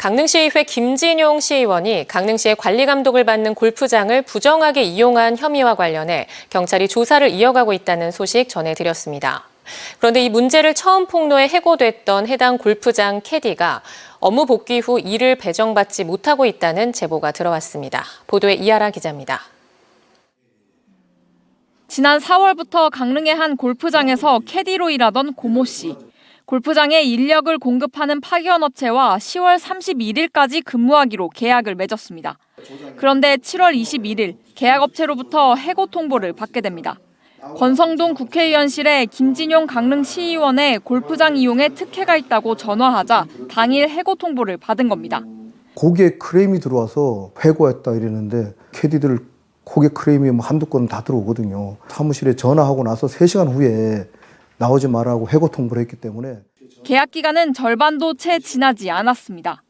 강릉시의회 김진용 시의원이 강릉시의 관리 감독을 받는 골프장을 부정하게 이용한 혐의와 관련해 경찰이 조사를 이어가고 있다는 소식 전해드렸습니다. 그런데 이 문제를 처음 폭로해 해고됐던 해당 골프장 캐디가 업무 복귀 후 일을 배정받지 못하고 있다는 제보가 들어왔습니다. 보도에 이하라 기자입니다. 지난 4월부터 강릉의 한 골프장에서 캐디로 일하던 고모 씨. 골프장에 인력을 공급하는 파견 업체와 10월 31일까지 근무하기로 계약을 맺었습니다. 그런데 7월 21일 계약 업체로부터 해고 통보를 받게 됩니다. 권성동 국회의원실에 김진용 강릉 시의원의 골프장 이용에 특혜가 있다고 전화하자 당일 해고 통보를 받은 겁니다. 고객 크레임이 들어와서 해고했다 이랬는데 캐디들 고객 크레임이 뭐 한두 건 다 들어오거든요. 사무실에 전화하고 나서 3시간 후에 나오지 말라고 해고 통보를 했기 때문에 계약 기간은 절반도 채 지나지 않았습니다.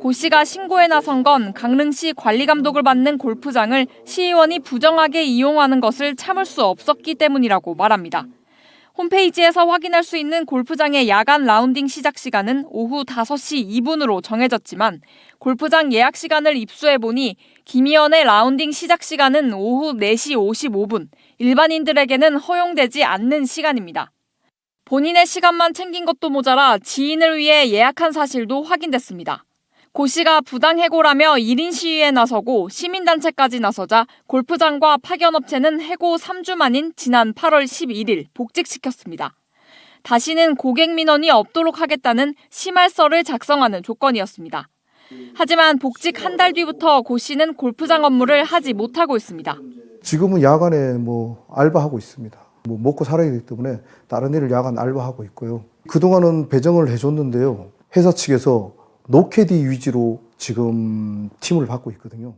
고 씨가 신고에 나선 건 강릉시 관리 감독을 받는 골프장을 시의원이 부정하게 이용하는 것을 참을 수 없었기 때문이라고 말합니다. 홈페이지에서 확인할 수 있는 골프장의 야간 라운딩 시작 시간은 오후 5시 2분으로 정해졌지만 골프장 예약 시간을 입수해 보니 김 의원의 라운딩 시작 시간은 오후 4시 55분, 일반인들에게는 허용되지 않는 시간입니다. 본인의 시간만 챙긴 것도 모자라 지인을 위해 예약한 사실도 확인됐습니다. 고 씨가 부당해고라며 1인 시위에 나서고 시민단체까지 나서자 골프장과 파견업체는 해고 3주 만인 지난 8월 11일 복직시켰습니다. 다시는 고객 민원이 없도록 하겠다는 심할서를 작성하는 조건이었습니다. 하지만 복직 한 달 뒤부터 고 씨는 골프장 업무를 하지 못하고 있습니다. 지금은 야간에 뭐 알바하고 있습니다. 뭐 먹고 살아야 되기 때문에 다른 일을 야간 알바하고 있고요. 그동안은 배정을 해줬는데요. 회사 측에서 노캐디 위주로 지금 팀을 받고 있거든요.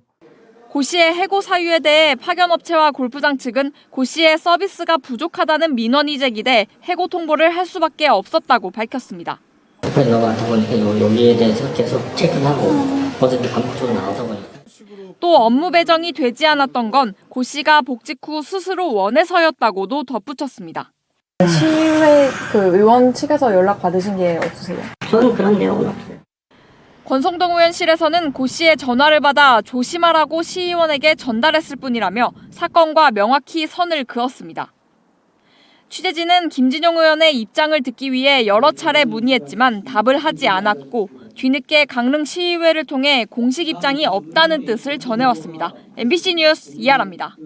고 씨의 해고 사유에 대해 파견업체와 골프장 측은 고 씨의 서비스가 부족하다는 민원이 제기돼 해고 통보를 할 수밖에 없었다고 밝혔습니다. 넘어가다 보니까 여기에 대해서 계속 체크를 하고 어쨌든 반복적으로 나오다 보니까 또 업무 배정이 되지 않았던 건 고 씨가 복직 후 스스로 원해서였다고도 덧붙였습니다. 시의회 그 의원 측에서 연락 받으신 게 없으세요? 저는 그런 내용은 없어요. 권성동 의원실에서는 고 씨의 전화를 받아 조심하라고 시의원에게 전달했을 뿐이라며 사건과 명확히 선을 그었습니다. 취재진은 김진용 의원의 입장을 듣기 위해 여러 차례 문의했지만 답을 하지 않았고 뒤늦게 강릉 시의회를 통해 공식 입장이 없다는 뜻을 전해왔습니다. MBC 뉴스 이하라입니다.